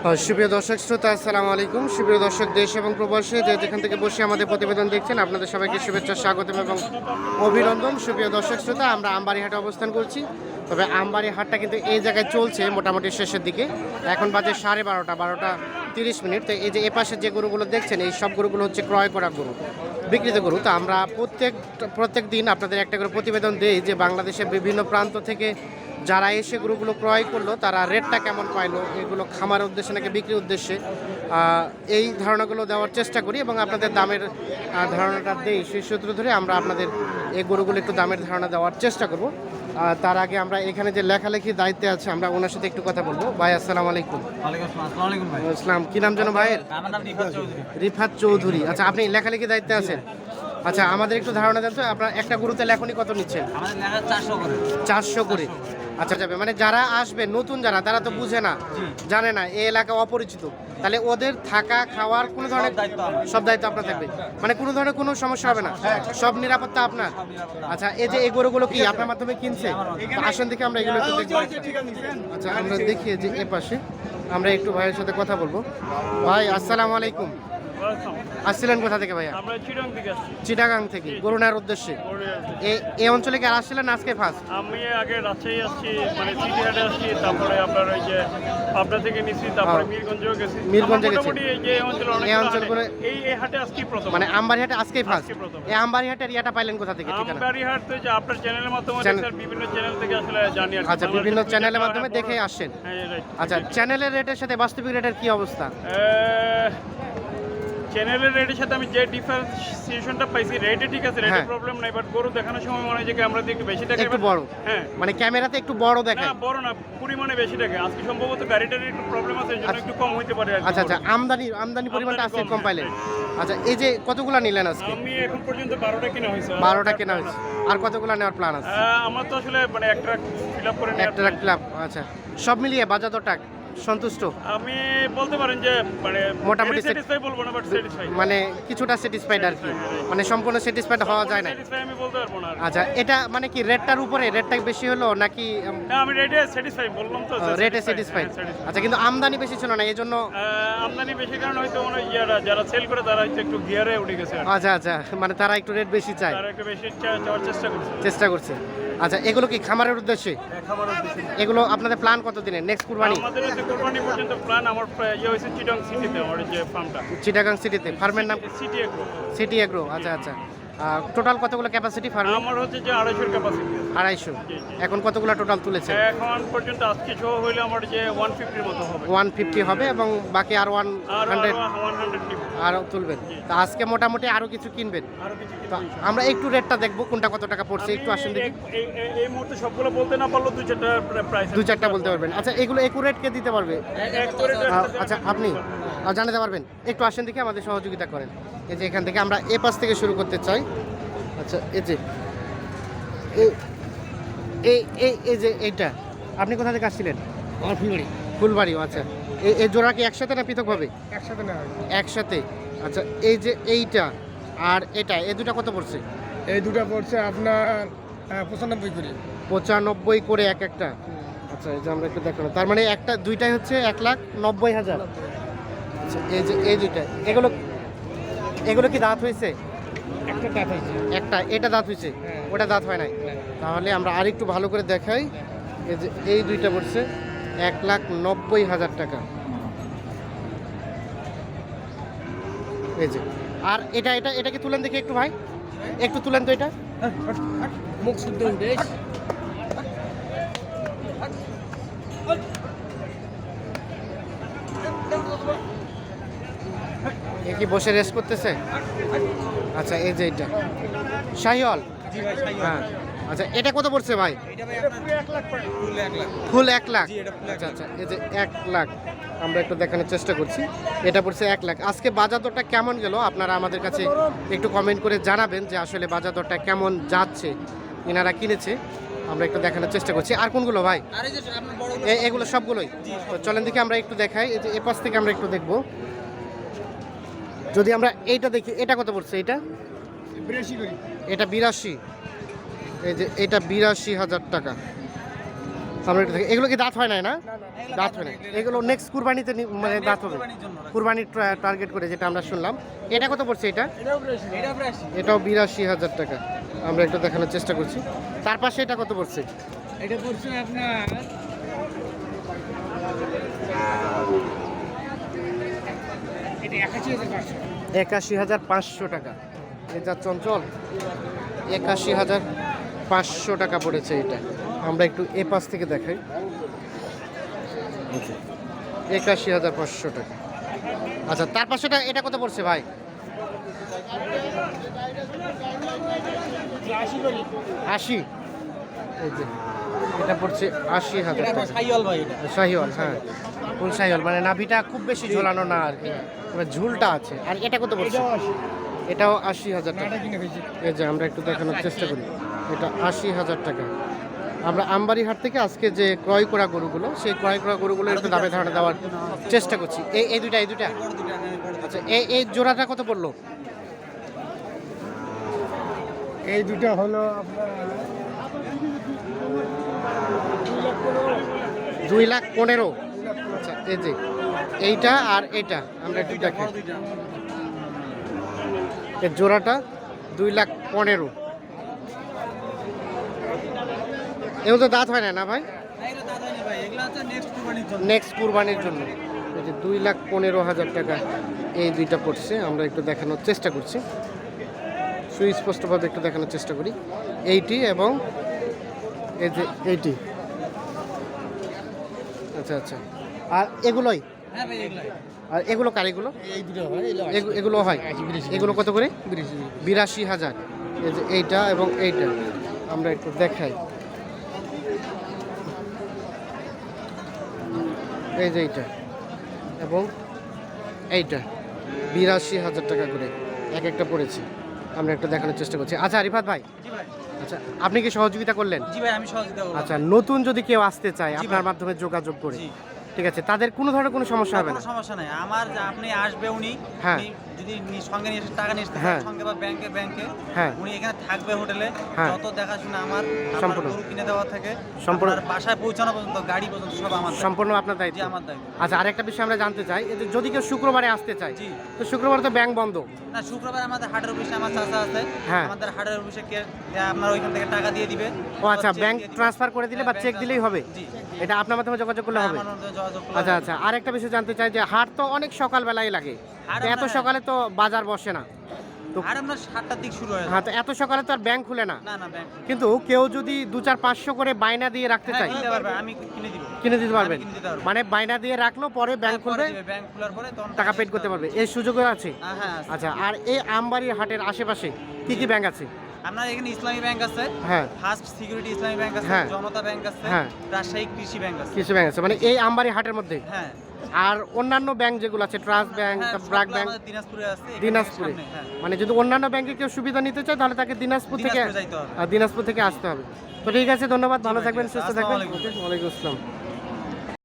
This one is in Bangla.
আহ, সুপ্রিয় দর্শক শ্রোতা আসসালামু আলাইকুম। সুপ্রিয় দর্শক দেশ এবং প্রবাসে যে যেখান থেকে বসে আমাদের প্রতিবেদন দেখছেন আপনাদের সবাইকে শুভেচ্ছা স্বাগতম এবং অভিনন্দন। সুপ্রিয় দর্শক শ্রোতা আমরা আমবাড়ি হাটে অবস্থান করছি। তবে আমবাড়ি হাটটা কিন্তু এই জায়গায় চলছে মোটামুটি শেষের দিকে। এখন বাজে সাড়ে বারোটা বারোটা তিরিশ মিনিট। তো এই যে এপাশে যে গরুগুলো দেখছেন, এই সব গরুগুলো হচ্ছে ক্রয় করা গরু, বিক্রিত গরু। তো আমরা প্রত্যেক প্রত্যেক দিন আপনাদের একটা করে প্রতিবেদন দিই যে বাংলাদেশের বিভিন্ন প্রান্ত থেকে যারা এসে গরুগুলো ক্রয় করল, তারা রেটটা কেমন পাইলো, এগুলো খামার উদ্দেশ্যে নাকি বিক্রির উদ্দেশ্যে এই ধারণাগুলো দেওয়ার চেষ্টা করি এবং আপনাদের দামের ধারণাটা দেই। সেই সূত্র ধরে আমরা আপনাদের এই গরুগুলো একটু দামের ধারণা দেওয়ার চেষ্টা করব। তার আগে আমরা এখানে যে লেখালেখির দায়িত্বে আছে আমরা ওনার সাথে একটু কথা বলব। ভাই আসসালাম আলাইকুম। আসসালাম কি নাম যেন ভাইয়ের? রিফাত চৌধুরী। আচ্ছা আপনি লেখালেখির দায়িত্বে আছেন? আচ্ছা আমাদের একটু ধারণা দেন তো আপনার একটা গুরুতে লেখনি কত নিচ্ছেন? চারশো করে। আচ্ছা যাবে। মানে যারা আসবে নতুন যারা তারা তো বুঝে না জানে না এই এলাকা অপরিচিত। তাহলে ওদের থাকা খাওয়ার কোনো ধরনের সব দায়িত্ব আপনার থাকবে। মানে কোনো ধরনের কোনো সমস্যা হবে না। সব নিরাপত্তা আপনার। আচ্ছা এই যে এই গরুগুলো কি আপনার মাধ্যমে কিনছে? আসেন দেখে আমরা এগুলো একটু দেখব আচ্ছা আমরা দেখি যে এ পাশে। আমরা একটু ভাইয়ের সাথে কথা বলব। ভাই আসসালামু আলাইকুম। আসছিলেন কোথা থেকে ভাইয়া? আমরা চিরং দিকে আসছি। চিটাগাং থেকে গরুনার উদ্দেশ্যে। এই এই অঞ্চলে কি আসছিলেন আজকে ফার্স্ট আমি আগে রাজশাহী আসছি মানে সিটি হাটে আসছি তারপরে আপনার ওই যে পাবনা থেকে নিছি তারপরে হ্যাঁ। মিরগঞ্জেও গেছি। মিরগঞ্জে। মোটামুটি এই অঞ্চলে অনেক এই অঞ্চলগুলো- এই এই হাটে আজকে প্রথম। মানে আমবাড়িহাটে ফার্স্ট আজকে প্রথম। এই আমবাড়িহাটের ইয়াটা পাইলেন কোথা থেকে ঠিকানা? আমবাড়ি হাট তো যে আপনার চ্যানেলের মাধ্যমে দেখছি বিভিন্ন চ্যানেল থেকে আসলে জানি আচ্ছা বিভিন্ন চ্যানেলের মাধ্যমে দেখে আসছেন। হ্যাঁ আচ্ছা চ্যানেলের রেটের সাথে বাস্তবিক রেটের কি অবস্থা? চ্যানেলের রেটের সাথে আমি যে ডিফারেন্সিয়েশনটা পাইছি রেটে ঠিক আছে রেটে হ্যাঁ। প্রবলেম নাই বাট গরু দেখানোর সময় মনে হয় যে ক্যামেরাতে একটু বেশি টাকা একটু বড়। হ্যাঁ। মানে ক্যামেরাতে একটু বড় না বড় না পরিমাণে বেশি টাকা আজকে সম্ভবত গাড়িটার একটু প্রবলেম আছে এই জন্য আচ্ছা। একটু কম হইতে পারে আচ্ছা আচ্ছা আমদানি আমদানি পরিমাণটা আজকে কম, পাইলেন হ্যাঁ, আচ্ছা এই যে কতগুলা নিলেন আজকে? আমি এখন পর্যন্ত বারোটা কিনা হয়েছে। আর বারোটা একটা কেনা হয়েছে। আর কতগুলা নেওয়ার প্ল্যান আছে? আমার তো আসলে মানে একটা ফিল আপ করে নেওয়ার একটা। ক্লাব আচ্ছা। সব মিলিয়ে বাজার দরটা সন্তুষ্ট? আমি বলতে পারেন যে মানে মোটামুটি স্যাটিসফাই বলব না বাট স্যাটিসফাই মানে কিছুটা স্যাটিসফাইড আর কি। মানে সম্পূর্ণ স্যাটিসফাইড হওয়া যায় না স্যাটিসফাই আমি বলতে পারব না আচ্ছা এটা মানে কি রেটটার উপরে রেটটা বেশি হলো নাকি না আমি রেটে স্যাটিসফাই বললাম তো রেটে হ্যাঁ, আচ্ছা কিন্তু আমদানি বেশি ছিল না এই জন্য আমদানি বেশি কারণ হয়তো মনে ইয়ারা যারা সেল করে তারা হয়তো একটু গিয়ারে উঠে গেছে আচ্ছা আচ্ছা মানে তারা একটু রেট বেশি চায়। তারা একটু বেশি চাওয়ার চেষ্টা করছে। চেষ্টা করছে। আচ্ছা এগুলো কি খামারের উদ্দেশ্যে? এগুলো আপনাদের প্ল্যান কত দিনের নেক্সট কুরবানি? আমাদের কোরবানি পর্যন্ত প্ল্যান আমার ইয়ে হয়েছে চিটং সিটিতে আমার যে ফার্মটা চিটাগাং সিটিতে ফার্মের নাম সিটি এগ্রো সিটি এগ্রো আচ্ছা আচ্ছা। টোটাল কতগুলো ক্যাপাসিটি ফার্মে আমার হচ্ছে যে আড়াইশোর ক্যাপাসিটি আড়াইশো। এখন কতগুলো টোটাল তুলেছে এখন পর্যন্ত আজকে শো হইলে আমার যে ওয়ান ফিফটির মতো হবে। ওয়ান ফিফটি হবে এবং বাকি আর ওয়ান আর হান্ড্রেড আরও তুলবেন। তা আজকে মোটামুটি আরও কিছু কিনবেন। আরও কিছু তো আমরা একটু রেটটা দেখব কোনটা কত টাকা পড়ছে একটু আসেন দেখি। এই- মুহূর্তে সবগুলো বলতে না পারলেও দুই চারটা প্রাইস দু চারটা বলতে পারবেন। আচ্ছা এগুলো একুরেট কে দিতে পারবে? আচ্ছা আপনি? জানাতে পারবেন। একটু আসেন দেখে আমাদের সহযোগিতা করেন। এই যে এখান থেকে আমরা এ পাশ থেকে শুরু করতে চাই। আচ্ছা এই যে এই- এই এই এই যে এইটা। আপনি কোথা থেকে আসছিলেন? ফুলবাড়ি। ফুলবাড়িও আচ্ছা। এই এই জোড়া কি একসাথে না পৃথক হবে? একসাথে না একসাথে। আচ্ছা এই যে এইটা আর এটা এই দুটা কত পড়ছে? এই দুটো পড়ছে আপনার পঁচানব্বই করে। পঁচানব্বই করে এক একটা। আচ্ছা এই যে আমরা একটু দেখানো। তার মানে একটা দুইটাই হচ্ছে এক লাখ নব্বই হাজার। আচ্ছা এই যে এই দুইটা এগুলো এগুলো কি দাঁত হয়েছে? একটা কাঠ হয়েছে। একটা এটা দাঁত হয়েছে? হ্যাঁ। ওটা দাঁত হয় নাই? তাহলে আমরা আরেকটু ভালো করে দেখাই। এই যে এই দুইটা পড়ছে এক লাখ নব্বই হাজার টাকা। এই যে আর এটা এটা এটা কি তুলেন দেখি একটু ভাই? একটু তুলেন তো এটা। মুখ শুদ্ধ উঠে এ কি বসে রেস্ট করতেছে? আচ্ছা এই যে এটা। শাহিওয়াল? হ্যাঁ। আচ্ছা এটা কত পড়ছে ভাই? ফুল এক লাখ আচ্ছা আচ্ছা এই যে এক লাখ আমরা একটু দেখানোর চেষ্টা করছি। এটা পড়ছে এক লাখ। আজকে বাজার দরটা কেমন গেল? আপনারা আমাদের কাছে একটু কমেন্ট করে জানাবেন যে আসলে বাজার দরটা কেমন যাচ্ছে এনারা কিনেছে। আমরা একটু দেখানোর চেষ্টা করছি। আর কোনগুলো ভাই? এগুলো সবগুলোই? তো চলেন দেখি আমরা একটু দেখাই। এই যে এ পাশ থেকে আমরা একটু দেখব। যদি আমরা এইটা দেখি এটা কত পড়ছে এটা এটা বিরাশি। এই যে এটা বিরাশি হাজার টাকা। সামনে একটু এগুলো কি দাঁত হয় নাই না? দাঁত হয় না এগুলো নেক্সট কুরবানিতে নি- মানে দাঁত হবে। কুরবানির টার্গেট করে যেটা আমরা শুনলাম। এটা কত পড়ছে এটা। এটাও বিরাশি। হাজার টাকা। আমরা একটু দেখানোর চেষ্টা করছি। তার পাশে এটা কত পড়ছে? এটা পড়ছে আপনার এটা একাশি হাজার পাঁচশো। পাঁচশো টাকা। এটা চঞ্চল একাশি হাজার পাঁচশো টাকা পড়েছে এটা। আমরা একটু এ পাশ থেকে দেখাই। একাশি হাজার পাঁচশো টাকা। আচ্ছা তার পাশেটা এটা কত পড়ছে ভাই? আশি। এটা পড়ছে আশি হাজার শাহিওয়াল হ্যাঁ। ফুল শাহিওয়াল মানে নাভিটা খুব বেশি ঝোলানো না আর কি। এবার ঝুলটা আছে। আর এটা কত পড়ছে? এটাও আশি। হাজার টাকা। এই যে আমরা একটু দেখানোর চেষ্টা করি। এটা আশি হাজার টাকা। আমরা আমবাড়ি হাট থেকে আজকে যে ক্রয় করা গরুগুলো সেই ক্রয় করা গরুগুলো একটু দামে ধারণা দেওয়ার চেষ্টা করছি। এই এই দুইটা এই দুইটা। আচ্ছা এই এই জোড়াটা কত পড়ল? এই দুটো হলো আপনার দুই লাখ পনেরো দুই লাখ পনেরো। আচ্ছা এই যে এইটা আর এইটা আমরা একটু দেখি। এই জোড়াটা দুই লাখ পনেরো। এগুলো তো দাঁত হয় না না ভাই। নেক্সট কুরবানির জন্য। এই যে দুই লাখ পনেরো হাজার টাকা এই দুইটা পড়ছে আমরা একটু দেখানোর চেষ্টা করছি। সুস্পষ্টভাবে একটু দেখানোর চেষ্টা করি। এইটি এবং এই যে এইটি। আচ্ছা আচ্ছা। আর এগুলাই। আর এগুলো কার এগুলো? হয় এগুলো হয়? এগুলো কত করে? বিরাশি হাজার। এই যে এইটা এবং এইটা। আমরা একটু দেখাই। এই যে এইটা এবং এইটা। বিরাশি হাজার টাকা করে। এক একটা পড়েছে। আমরা একটু দেখানোর চেষ্টা করছি। আচ্ছা আরিফাত ভাই। আচ্ছা আপনি কি সহযোগিতা করলেন? জি ভাই, আমি সহযোগিতা আচ্ছা নতুন যদি কেউ আসতে চায় আপনার মাধ্যমে যোগাযোগ করে। ঠিক আছে তাদের কোনো ধরনের কোনো সমস্যা হবে কোনো না সমস্যা নাই আমার যে আপনি আসবে উনি হ্যাঁ। উনি যদি নি- সঙ্গে নিয়ে এসে টাকা নিয়ে আসতে হ্যাঁ। পারেন, সঙ্গে বা ব্যাংকে ব্যাংকে হ্যাঁ। উনি এখানে থাকবে হোটেলে হ্যাঁ। যত দেখাশোনা আমার আমার সম্পূর্ণ। গরু কিনে দেওয়া থেকে সম্পূর্ণ। আপনার বাসায় পৌঁছানো পর্যন্ত গাড়ি পর্যন্ত সব আমার দায়িত্ব। সম্পূর্ণ আপনার জি দায়িত্ব আমার দায়িত্ব আচ্ছা আরেকটা বিষয় আমরা জানতে চাই এই যে যদি কেউ শুক্রবারে আসতে চায় জি তো শুক্রবার তো ব্যাংক বন্ধ না শুক্রবার আমাদের হাটের অফিসে আমার চাচা আছে হ্যাঁ। আমাদের হাটের অফিসে কে আপনার ওইখান থেকে টাকা দিয়ে দিবে ও আচ্ছা চেক ব্যাংক দিয়ে দিবে। ট্রান্সফার করে দিলে বা হ্যাঁ, চেক ব্যাংক দিলেই হবে জি এটা আপনার মাধ্যমে যোগাযোগ করলে হ্যাঁ, হবে আমার মধ্যে আচ্ছা। আচ্ছা আরেকটা বিষয় জানতে চাই যে হাট তো অনেক সকালবেলায় লাগে। এত সকালে তো বাজার বসে না। তো আর আপনার সাতটার দিক শুরু হয়ে হ্যাঁ তো এত সকালে তো আর ব্যাংক খুলে না। না না ব্যাংক কিন্তু কেউ যদি দু চার পাঁচশো করে বাইনা দিয়ে রাখতে হ্যাঁ, আমি কিনে দিব। কিনে দিতে পারবেন। মানে বাইনা দিয়ে রাখল পরে ব্যাংক খুলবে ব্যাংক খোলার পরে টাকা পেড করতে পারবে। এই সুযোগও আছে? হ্যাঁ হ্যাঁ আছে। আচ্ছা আর এই আমবাড়ির হাটের আশেপাশে কি কি ব্যাংক আছে? আপনার এখানে ইসলামী ব্যাংক আছে হ্যাঁ। ফার্স্ট সিকিউরিটি ইসলামী ব্যাংক আছে হ্যাঁ। জনতা ব্যাংক আছে হ্যাঁ। রাজশাহী কৃষি ব্যাংক আছে। কিছু ব্যাংক আছে মানে এই আমবাড়ি হাটের মধ্যে? হ্যাঁ। আর অন্যান্য ব্যাংক যেগুলো আছে ট্রাস্ট ব্যাংক হ্যাঁ, ব্রাক ব্যাংক দিনাজপুরে আছে দিনাজপুরে। মানে যদি অন্যান্য ব্যাংকে কেউ সুবিধা নিতে চায় তাহলে তাকে দিনাজপুর থেকে দিনাজপুরে থেকে আসতে হবে। তো ঠিক আছে ধন্যবাদ ভালো থাকবেন সুস্থ থাকবেন। ওয়ালাইকুম আসসালাম।